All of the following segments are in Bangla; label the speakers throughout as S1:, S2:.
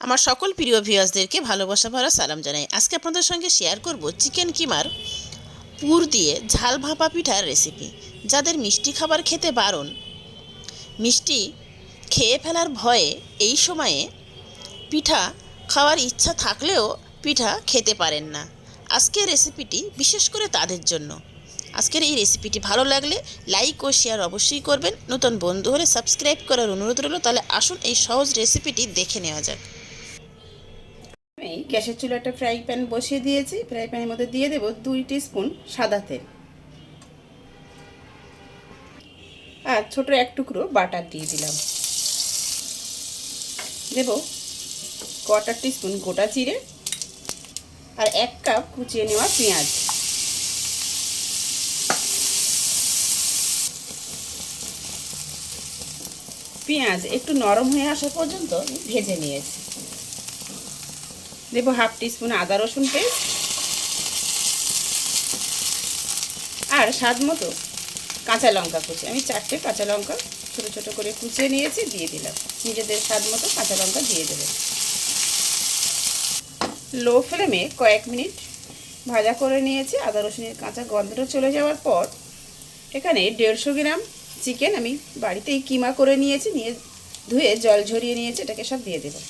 S1: আমার সকল প্রিয় ভিউয়ার্সদেরকে ভালোবাসা ভরা সালাম জানাই। আজকে আপনাদের সঙ্গে শেয়ার করব চিকেন কিমার পুর দিয়ে ঝাল ভাপা পিঠার রেসিপি যাদের মিষ্টি খাবার খেতে বারণ, মিষ্টি খেয়ে ফেলার ভয়ে এই সময়ে পিঠা খাওয়ার ইচ্ছা থাকলেও পিঠা খেতে পারেন না। আজকের রেসিপিটি বিশেষ করে তাদের জন্য। আজকের এই রেসিপিটি ভালো লাগলে লাইক ও শেয়ার অবশ্যই করবেন। নতুন বন্ধু হলে সাবস্ক্রাইব করার অনুরোধ রইল, তাহলে আসুন এই সহজ রেসিপিটি দেখে নেওয়া যাক।
S2: গ্যাসের চুলো একটা ফ্রাই প্যান বসিয়ে দিয়েছি। ফ্রাই প্যানের মধ্যে দিয়ে দেবো দুই স্পুন সাদা তেল। আর ছোট এক টুকরো বাটার দিয়ে দিলাম। দেব কোয়ার্টার স্পুন গোটা চিড়ে আর এক কাপ কুচিয়ে নেওয়া পেঁয়াজ। পেঁয়াজ একটু নরম হয়ে আসা পর্যন্ত ভেজে নিয়েছি। দেবো হাফ টিস্পুন আদা রসুন পেস্ট আর স্বাদ মতো কাঁচা লঙ্কা কুচি। আমি চারটে কাঁচা লঙ্কা ছোটো ছোটো করে কুচিয়ে নিয়েছি, দিয়ে দিলাম। নিজেদের স্বাদ মতো কাঁচা লঙ্কা দিয়ে দেবেন লো ফ্লেমে কয়েক মিনিট ভাজা করে নিয়েছি। আদা রসুনের কাঁচা গন্ধটা চলে যাওয়ার পর এখানে দেড়শো গ্রাম চিকেন আমি বাড়িতেই কিমা করে নিয়েছি। নিয়ে ধুয়ে জল ঝরিয়ে নিয়েছি। এটাকে সব দিয়ে দেবো।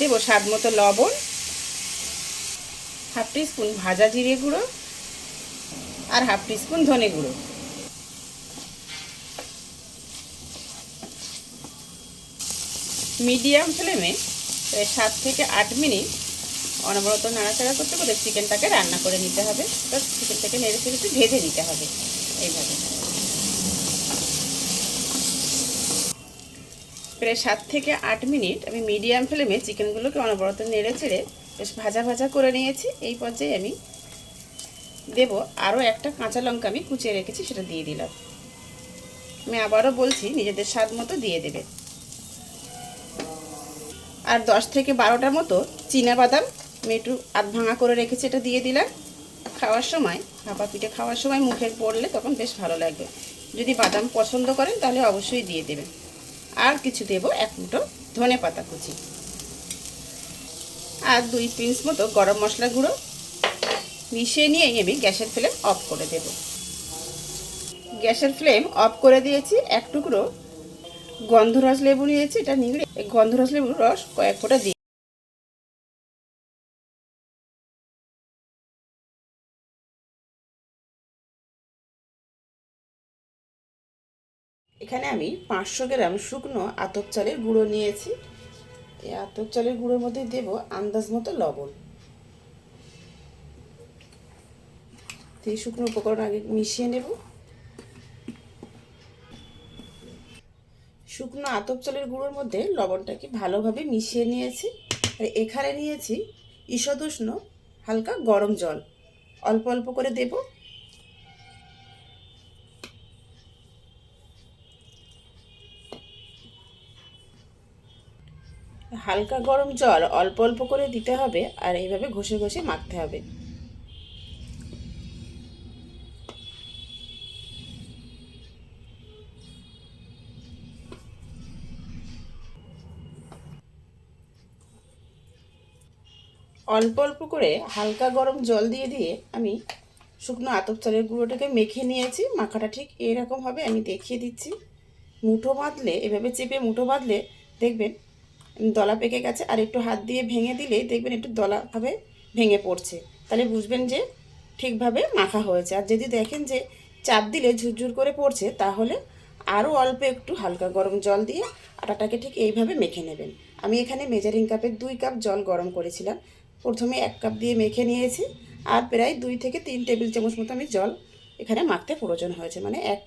S2: দেব স্বাদ মতো লবণ, হাফ স্পুন ভাজা জিরে গুঁড়ো আর হাফ স্পুন ধনে গুঁড়ো। মিডিয়াম ফ্লেমে সাত থেকে আট মিনিট অনবরত নাড়াচাড়া করতে করতে চিকেনটাকে রান্না করে নিতে হবে। তো চিকেনটাকে নেড়ে একটু ভেজে নিতে হবে। এইভাবে। প্রায় সাত থেকে আট মিনিট আমি মিডিয়াম ফ্লেমে চিকেনগুলোকে অনবরত নেড়ে চেড়ে বেশ ভাজা ভাজা করে নিয়েছি। এই পর্যায়ে আমি দেব আরও একটা কাঁচা লঙ্কা আমি কুচিয়ে রেখেছি, সেটা দিয়ে দিলাম। আমি আবারও বলছি, নিজেদের স্বাদ মতো দিয়ে দেবে। আর দশ থেকে বারোটার মতো বাদাম আমি একটু আধ ভাঙা করে রেখেছি, এটা দিয়ে দিলাম। খাওয়ার সময় ভাপা পিঠে খাওয়ার সময় মুখে পড়লে তখন বেশ ভালো লাগবে। যদি বাদাম পছন্দ করেন তাহলে অবশ্যই দিয়ে দেবেন। আর কিছু দেব এক মুঠো ধনে পাতা কুচি। আর দুই পিস মতো গরম মশলা গুঁড়ো মিশিয়ে নিয়ে আমি গ্যাসের ফ্লেম অফ করে দেব। গ্যাসের ফ্লেম অফ করে দিয়েছি এক টুকরো গন্ধরস লেবু নিয়েছি, এটা নিংড়ে গন্ধরস লেবুর রস কয়েক ফোঁটা দিয়ে এখানে আমি পাঁচশো গ্রাম শুকনো আতপ চালের গুঁড়ো নিয়েছি। এই আতপ চালের গুঁড়োর মধ্যে দেব আন্দাজ মতো লবণ। এই শুকনো উপকরণ আগে মিশিয়ে নেব। শুকনো আতপ চালের গুঁড়োর মধ্যে লবণটাকে ভালোভাবে মিশিয়ে নিয়েছি। আর এখানে নিয়েছি ঈষদুষ্ণ হালকা গরম জল। অল্প অল্প করে দেবো। হালকা গরম জল অল্প অল্প করে দিতে হবে আর এইভাবে ঘষে ঘষে মাখতে হবে। অল্প অল্প করে হালকা গরম জল দিয়ে দিয়ে আমি শুকনো আতপ চালের গুঁড়োটাকে মেখে নিয়েছি। মাখাটা ঠিক এরকম হবে, আমি দেখিয়ে দিচ্ছি। মুঠো বাঁধলে, এভাবে চেপে মুঠো বাঁধলে দেখবেন দলা পেকে গেছে আর একটু হাত দিয়ে ভেঙে দিলে দেখবেন একটু দলাভাবে ভেঙে পড়ছে। তাহলে বুঝবেন যে ঠিকভাবে মাখা হয়েছে। আর যদি দেখেন যে চাপ দিলে ঝুরঝুর করে পড়ছে, তাহলে আরও অল্প একটু হালকা গরম জল দিয়ে আটাটাকে ঠিক এইভাবে মেখে নেবেন। আমি এখানে মেজারিং কাপের দুই কাপ জল গরম করেছিলাম। প্রথমে এক কাপ দিয়ে মেখে নিয়েছি আর প্রায় দুই থেকে তিন টেবিল চামচ মতো আমি জল এখানে মাখতে প্রয়োজন হয়েছে। মানে এক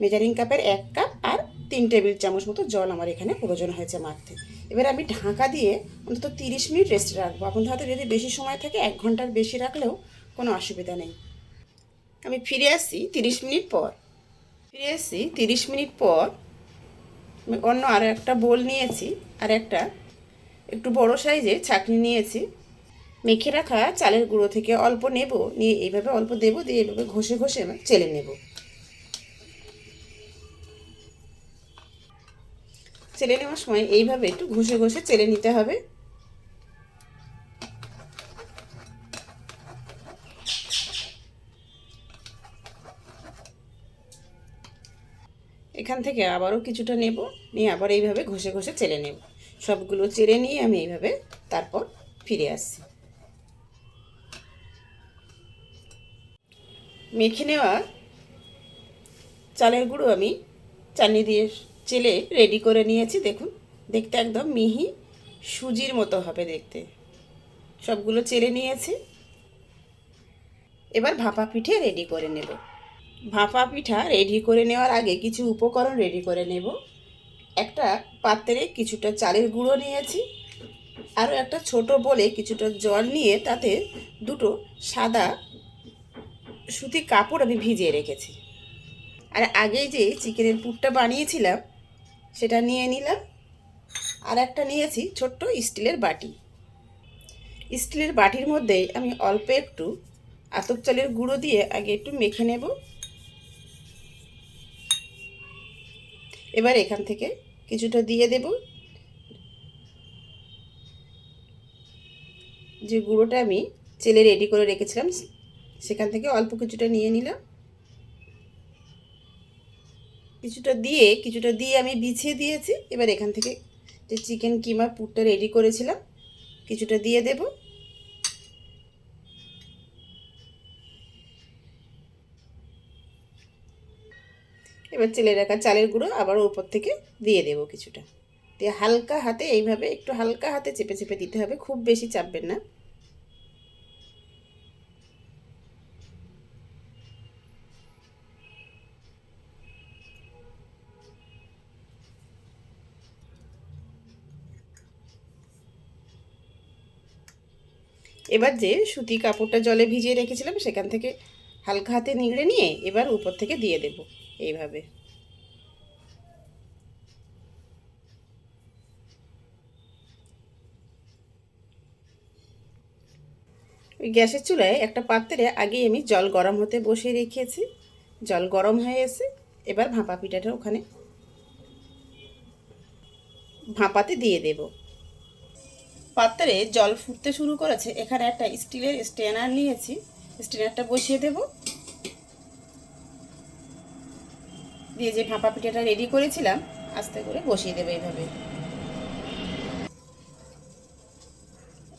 S2: মেজারিং কাপের এক কাপ আর তিন টেবিল চামচ মতো জল আমার এখানে প্রয়োজন হয়েছে মাখতে। এবার আমি ঢাকা দিয়ে অন্তত তিরিশ মিনিট রেস্ট রাখব। আপনাদের হাতে যদি বেশি সময় থাকে, এক ঘণ্টার বেশি রাখলেও কোনো অসুবিধা নেই। আমি ফিরে আসছি তিরিশ মিনিট পর। ফিরে আসছি তিরিশ মিনিট পর। আমি অন্য আরও একটা বোল নিয়েছি, আর একটা একটু বড় সাইজে ছাকনি নিয়েছি। মেখে রাখা চালের গুঁড়ো থেকে অল্প নেব, নিয়ে এইভাবে অল্প দেবো, দিয়ে এইভাবে ঘষে ঘষে চেলে নেব। চেলে নেওয়ার সময় এইভাবে একটু ঘষে ঘষে চেলে নিতে হবে। এখান থেকে আবারও কিছুটা নেব, নিয়ে আবার এইভাবে ঘষে ঘষে চেলে নেব। সবগুলো চেলে নিয়ে আমি এইভাবে তারপর ফিরে আসছি। মেখে নেওয়া চালের গুঁড়ো আমি চানি দিয়ে চেলে রেডি করে নিয়েছি, দেখুন। দেখতে একদম মিহি সুজির মতো হবে দেখতে। সবগুলো চেলে নিয়েছি। এবার ভাপা পিঠে রেডি করে নেব। ভাপা পিঠা রেডি করে নেওয়ার আগে কিছু উপকরণ রেডি করে নেব। একটা পাত্রে কিছুটা চালের গুঁড়ো নিয়েছি। আরও একটা ছোট বলে কিছুটা জল নিয়ে তাতে দুটো সাদা সুতি কাপড় আমি ভিজিয়ে রেখেছি। আর আগেই যে চিকেনের পুরটা বানিয়েছিলাম সেটা নিয়ে নিলাম। আর একটা নিয়েছি ছোট্ট স্টিলের বাটি। স্টিলের বাটির মধ্যে আমি অল্প একটু আতপ চালের গুঁড়ো দিয়ে আগে একটু মেখে নেব। এবার এখান থেকে কিছুটা দিয়ে দেব। যে গুঁড়োটা আমি চেলে রেডি করে রেখেছিলাম, সেখান থেকে অল্প কিছুটা নিয়ে নিলাম। কিছুটা দিয়ে কিছুটা দিয়ে আমি বিছিয়ে দিয়েছি। এবার এখান থেকে যে চিকেন কিমা পুরটা রেডি করেছিলাম, কিছুটা দিয়ে দেব। এবার চেলে রাখা চালের গুঁড়ো আবার উপর থেকে দিয়ে দেব কিছুটা। দিয়ে হালকা হাতে, এইভাবে একটু হালকা হাতে চেপে চেপে দিতে হবে, খুব বেশি চাপবেন না। এবার যে সুতি কাপড়টা জলে ভিজিয়ে রেখেছিলাম, সেখান থেকে হালকা হাতে নিংড়ে নিয়ে এবার উপর থেকে দিয়ে দেব এইভাবে। ওই গ্যাসের চুলায় একটা পাত্রে আগেই আমি জল গরম হতে বসিয়ে রেখেছি। জল গরম হয়ে এসে এবার ভাপা পিঠাটা ওখানে ভাপাতে দিয়ে দেব। পাত্রে জল ফুটতে শুরু করেছে, এখানে একটা স্টিলের স্ট্যানার নিয়েছি, স্ট্যানারটা বসিয়ে দেব। দিয়ে যে ভাপা পিঠাটা রেডি করেছিলাম, আস্তে করে বসিয়ে দেবে এইভাবে।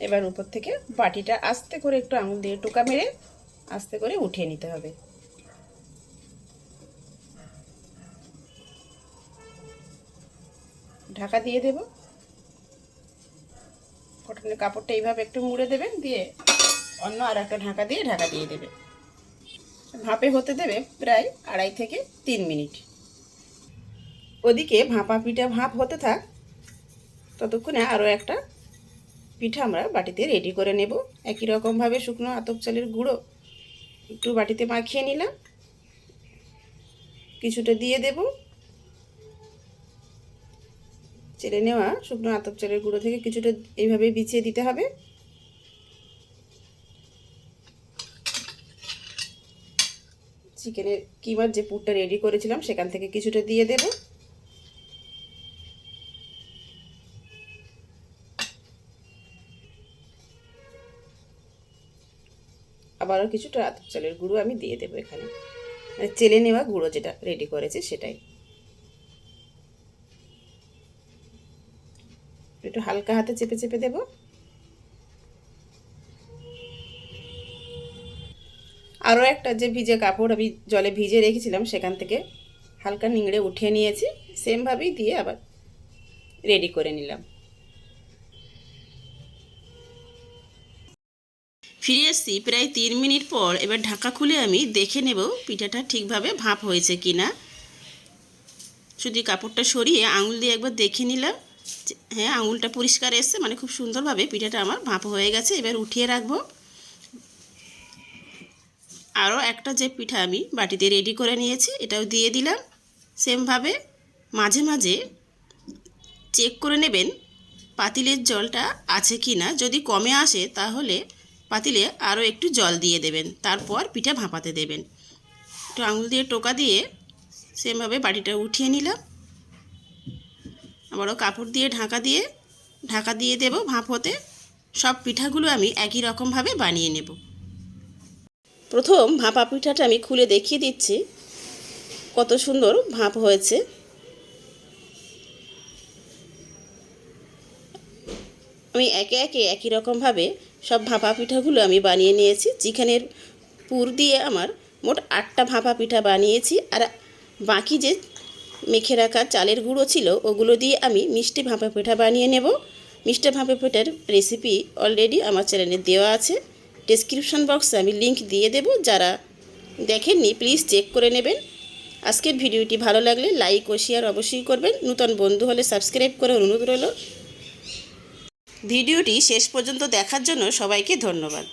S2: এবার উপর থেকে বাটিটা আস্তে করে একটু আঙুল দিয়ে টোকা মেরে আস্তে করে উঠিয়ে নিতে হবে। ঢাকা দিয়ে দেব। কাপড়টা এইভাবে একটু মুড়ে দেবেন, দিয়ে অন্য আর একটা ঢাকা দিয়ে ঢাকা দিয়ে দেবে ভাপে হতে দেবে প্রায় আড়াই থেকে তিন মিনিট। ওদিকে ভাপা পিঠা ভাপ হতে থাক, ততক্ষণে আরও একটা পিঠা আমরা বাটিতে রেডি করে নেব। একই রকমভাবে শুকনো আতপ চালের গুঁড়ো একটু বাটিতে মাখিয়ে নিলাম। কিছুটা দিয়ে দেব। চেলে নেওয়া শুকনো আতপ চালের গুঁড়ো থেকে কিছুটা এইভাবে বিছিয়ে দিতে হবে। চিকেনের কিমার যে পুরটা রেডি করেছিলাম, সেখান থেকে কিছুটা দিয়ে দেবো। আবারও কিছুটা আতপ চালের গুঁড়ো আমি দিয়ে দেবো এখানে। মানে চেলে নেওয়া গুঁড়ো যেটা রেডি করেছি সেটাই। একটু হালকা হাতে চেপে চেপে দেব। আরও একটা যে ভিজে কাপড় আমি জলে ভিজে রেখেছিলাম সেখান থেকে হালকা নিংড়ে উঠিয়ে নিয়েছি সেমভাবেই দিয়ে আবার রেডি করে নিলাম।
S1: ফিরে এসছি প্রায় তিন মিনিট পর, এবার ঢাকা খুলে আমি দেখে নেব পিঠাটা ঠিকভাবে ভাপ হয়েছে কি না শুধু কাপড়টা সরিয়ে আঙুল দিয়ে একবার দেখে নিলাম। হ্যাঁ আঙুলটা পরিষ্কার এসছে মানে খুব সুন্দরভাবে পিঠাটা আমার ভাপ হয়ে গেছে, এবার উঠিয়ে রাখব। আরও একটা যে পিঠা আমি বাটিতে রেডি করে নিয়েছি, এটাও দিয়ে দিলাম। সেমভাবে মাঝে মাঝে চেক করে নেবেন পাতিলের জলটা আছে কি না। যদি কমে আসে, তাহলে পাতিলে আরও একটু জল দিয়ে দেবেন, তারপর পিঠা ভাপাতে দেবেন। একটু আঙুল দিয়ে টোকা দিয়ে সেমভাবে বাটিটা উঠিয়ে নিলাম।
S2: আবারও কাপড় দিয়ে ঢাকা দিয়ে ঢাকা দিয়ে দেব ভাপ হতে। সব পিঠাগুলো আমি একই রকমভাবে বানিয়ে নেব। প্রথম ভাপা পিঠাটা আমি খুলে দেখিয়ে দিচ্ছি, কত সুন্দর ভাপ হয়েছে। আমি একে একে একই রকমভাবে সব ভাপা পিঠাগুলো আমি বানিয়ে নিয়েছি। চিকেনের পুর দিয়ে আমার মোট আটটা ভাপা পিঠা বানিয়েছি। আর বাকি যে মেখে রাখা চালের গুঁড়ো ছিল, ওগুলো দিয়ে আমি মিষ্টি ভাপা পিঠা বানিয়ে নেব। মিষ্টি ভাপা পিঠার রেসিপি অলরেডি আমার চ্যানেলে দেওয়া আছে। ডেসক্রিপশন বক্সে আমি লিংক দিয়ে দেব, যারা দেখেননি প্লিজ চেক করে নেবেন। আজকের ভিডিওটি ভালো লাগলে লাইক ও শেয়ার অবশ্যই করবেন। নূতন বন্ধু হলে সাবস্ক্রাইব করে অনুরোধ রইল। ভিডিওটি শেষ পর্যন্ত দেখার জন্য সবাইকে ধন্যবাদ।